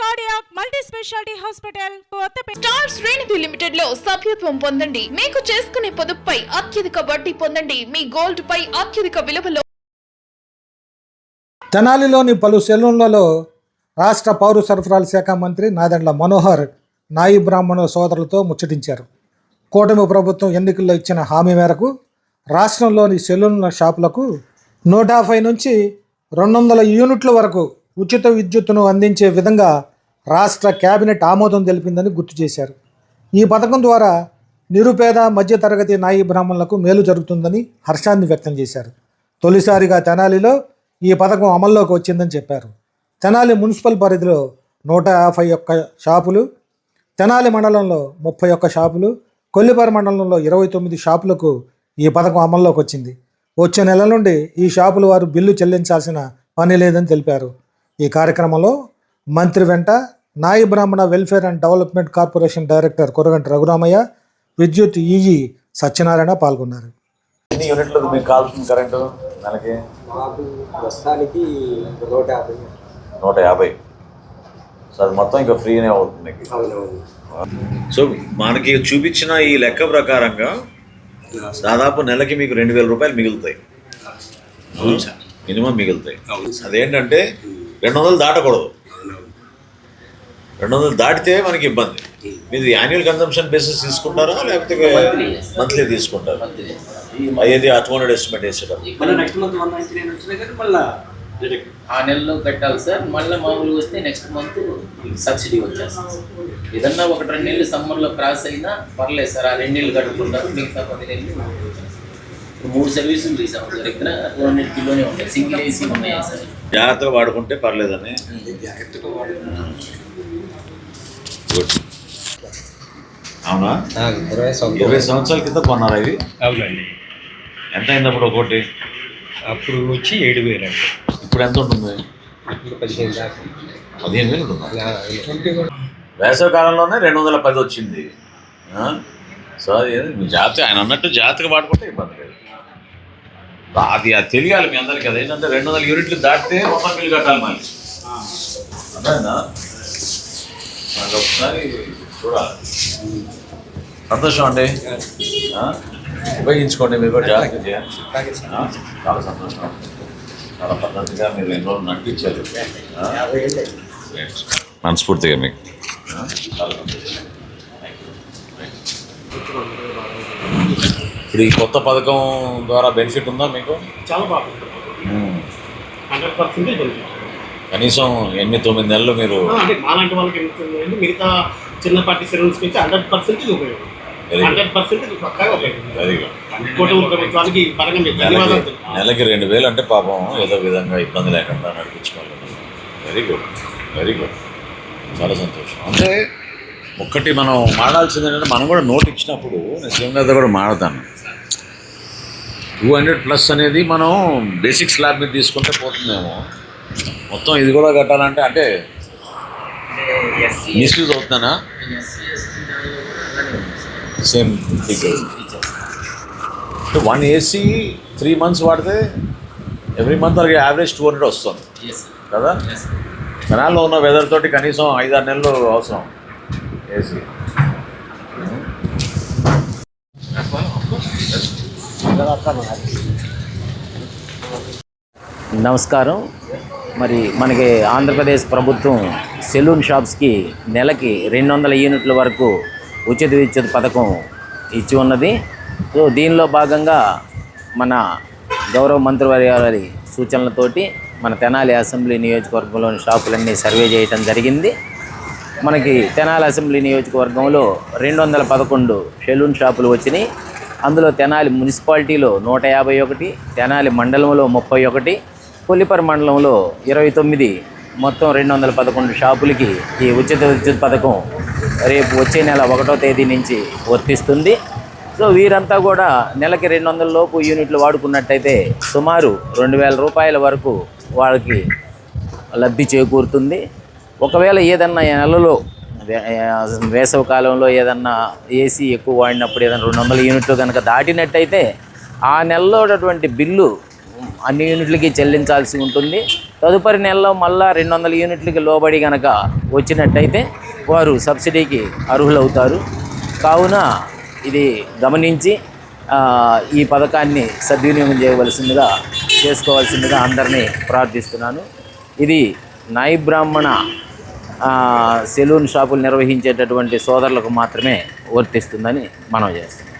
Cardiac multi speciality hospital Kothapeta star శ్రేణిధి లిమిటెడ్లో సభ్యత్వం పొందండి. మీకు చేసుకునే పొదుపుపై అత్యధిక వడ్డీ పొందండి. మీ గోల్డ్ పై అత్యధిక విలువలో తెనాలిలోని పలు సెలూన్లలో రాష్ట్ర పౌర సరఫరాల శాఖ మంత్రి నాదెండ్ల మనోహర్ నాయి బ్రాహ్మణుల సోదరులతో ముచ్చటించారు. కూటమి ప్రభుత్వం ఎన్నికల్లో ఇచ్చిన హామీ మేరకు రాష్ట్రంలోని సెలూన్ల షాపులకు నూట యాభై నుంచి రెండు వందల యూనిట్ల వరకు ఉచిత విద్యుత్తును అందించే విధంగా రాష్ట్ర కేబినెట్ ఆమోదం తెలిపిందని గుర్తు చేశారు. ఈ పథకం ద్వారా నిరుపేద మధ్యతరగతి నాయి బ్రాహ్మణులకు మేలు జరుగుతుందని హర్షాన్ని వ్యక్తం చేశారు. తొలిసారిగా తెనాలిలో ఈ పథకం అమల్లోకి వచ్చిందని చెప్పారు. తెనాలి మున్సిపల్ పరిధిలో నూట యాభై ఒక్క షాపులు తెనాలి మండలంలో ముప్పై ఒక్క షాపులు కొల్లిపర మండలంలో ఇరవై తొమ్మిది షాపులకు ఈ పథకం అమల్లోకి వచ్చింది. వచ్చే నెల నుండి ఈ షాపుల వారు బిల్లు చెల్లించాల్సిన పని లేదని తెలిపారు. ఈ కార్యక్రమంలో మంత్రి వెంట Nayi Brahmana welfare and development corporation director Koraganti Raghuramaiah విద్యుత్ ఈఈ సత్యనారాయణ పాల్గొన్నారు. ఎన్ని యూనిట్లకు మీకు కావాల్సిన కరెంటు నెలకి? మాకు ప్రస్తుతానికి నూట యాభై. నూట యాభై. సో అది మొత్తం ఇంకా ఫ్రీనే అవుతుంది సో మనకి చూపించిన ఈ లెక్క ప్రకారంగా దాదాపు నెలకి మీకు రెండు వేల రూపాయలు మిగులుతాయి. మినిమం మిగులుతాయి. అదేంటంటే రెండు వందలు దాటకూడదు. రెండు వందలు దాటితే మనకి ఇబ్బంది. మీరు యాన్యువల్ కన్సంప్షన్ బేసిస్ తీసుకుంటారా లేకపోతే మంత్లీ తీసుకుంటారా? అయ్యేది టూ హండ్రెడ్ ఎస్టిమేట్ వేసేటప్పుడు. ఆ నెలలో కట్టాలి సార్. మళ్ళీ మామూలు వస్తే నెక్స్ట్ మంత్ సబ్సిడీ వచ్చేస్తుంది ఏదన్నా ఒకటి రెండు నెలలు సమ్మర్లో క్రాస్ అయినా పర్లేదు సార్. ఆ రెండు నెలలు కట్టుకుంటారు మిగతా పది నెలలు మూడు సర్వీసులు హండ్రెడ్ కిలోనే ఉంటాయి సింగిల్ ఏసీ ఉన్నాయి సార్. జాగ్రత్తగా వాడుకుంటే పర్లేదని. జాగ్రత్తగా అవునా? ఇరవై ఇరవై సంవత్సరాల కింద కొన్నారా ఇవి? అవునండి. ఎంత అయింది అప్పుడు ఒకటి? అప్పుడు వచ్చి ఏడు వేలు అండి. ఇప్పుడు ఎంత ఉంటుంది? ఇప్పుడు పదిహేను దాకా. పదిహేను వేలు ఉంటుంది? వేసవి కాలంలోనే రెండు వందల పది వచ్చింది. ఆ? సో అది జాతి ఆయన అన్నట్టు జాతిగా వాడుకుంటే ఇబ్బంది లేదు. అది అది తెలియాలి మీ అందరికీ అది ఏంటంటే రెండు వందల యూనిట్లు దాటితే మొత్తం బిల్లు కట్టాలి మళ్ళీ. అర్థమైందా? నాకు ఒకసారి చూడాలి. సంతోషం అండి? ఉపయోగించుకోండి మీరు కూడా జాగ్రత్త? చాలా సంతోషం. చాలా పద్ధతిగా మీరు ఎన్ని రోజులు నడిపించారు. మనస్ఫూర్తిగా మీకు. చాలా సంతోషం. ఇప్పుడు ఈ కొత్త పథకం ద్వారా బెనిఫిట్ ఉందా మీకు? చాలా బాగుంది మ్మ్. హండ్రెడ్ పర్సెంటేజ్ బెనిఫిట్ కనీసం ఎనిమిది తొమ్మిది నెలలు మీరు అంటే మాలాంటి వాళ్ళకి ఎంత ఉందంటే మిగతా చిన్నపాటి సెలవున్స్ నుంచి హండ్రెడ్ పర్సెంటేజ్ ఉపయోగం. హండ్రెడ్ పర్సెంటేజ్ పక్కాగా ఉపయోగం. వెరీ గుడ్ కూటమి ప్రభుత్వానికి ఈ పరంగా మీకు నెలకి ధన్యవాదాలు. నెలకి రెండు వేలు అంటే పాపం ఏదో విధంగా ఇబ్బంది లేకుండా నడిపించుకోవాలి. వెరీ గుడ్ వెరీ గుడ్ చాలా సంతోషం. అంటే ఒక్కటి మనం మాడాల్సింది ఏంటంటే మనం కూడా నోట్ ఇచ్చినప్పుడు నేను శివం గారితో కూడా మాడతాను టూ హండ్రెడ్ ప్లస్ అనేది మనం బేసిక్ స్లాబ్ మీద తీసుకుంటే పోతుందేమో. మొత్తం ఇది కూడా కట్టాలంటే అంటే misuse అవుతుందనా? Same one AC three months వాడితే ఎవ్రీ మంత్ అలాగే యావరేజ్ టూ హండ్రెడ్ వస్తుంది. కదా? జనాల్లో ఉన్న వెదర్ తోటి కనీసం ఐదారు నెలలు అవసరం. ఏసీ. నమస్కారం. మరి మనకి ఆంధ్రప్రదేశ్ ప్రభుత్వం సెలూన్ షాప్స్కి నెలకి రెండు వందల యూనిట్ల వరకు ఉచిత విద్యుత్ పథకం ఇచ్చి ఉన్నది. సో దీనిలో భాగంగా మన గౌరవ మంత్రివర్యాల సూచనలతోటి మన తెనాలి అసెంబ్లీ నియోజకవర్గంలోని షాపులన్నీ సర్వే చేయడం జరిగింది. మనకి తెనాలి అసెంబ్లీ నియోజకవర్గంలో రెండు వందల పదకొండు సెలూన్ షాపులు వచ్చినాయి. అందులో తెనాలి మున్సిపాలిటీలో నూట యాభై ఒకటి తెనాలి మండలంలో ముప్పై ఒకటి కొల్లిపర మండలంలో ఇరవై తొమ్మిది. మొత్తం రెండు వందల పదకొండు షాపులకి ఈ ఉచిత విద్యుత్ పథకం రేపు వచ్చే నెల ఒకటో తేదీ నుంచి వర్తిస్తుంది. సో వీరంతా కూడా నెలకి రెండు వందల లోపు యూనిట్లు వాడుకున్నట్టయితే సుమారు రెండు వేల రూపాయల వరకు వాళ్ళకి లబ్ధి చేకూరుతుంది. ఒకవేళ ఏదన్నా నెలలో వేసవి కాలంలో ఏదన్నా ఏసీ ఎక్కువ వాడినప్పుడు ఏదైనా రెండు వందల యూనిట్లు కనుక దాటినట్టయితే ఆ నెలలో ఉన్నటువంటి బిల్లు అన్ని యూనిట్లకి చెల్లించాల్సి ఉంటుంది. తదుపరి నెలలో మళ్ళా రెండు వందల యూనిట్లకి లోబడి కనుక వచ్చినట్టయితే వారు సబ్సిడీకి అర్హులవుతారు. కావున ఇది గమనించి ఈ పథకాన్ని సద్వినియోగం చేయవలసిందిగా చేసుకోవాల్సిందిగా అందరినీ ప్రార్థిస్తున్నాను. ఇది నాయి బ్రాహ్మణ సెలూన్ షాపులు నిర్వహించేటటువంటి సోదరులకు మాత్రమే వర్తిస్తుందని మనం చేస్తున్నాం.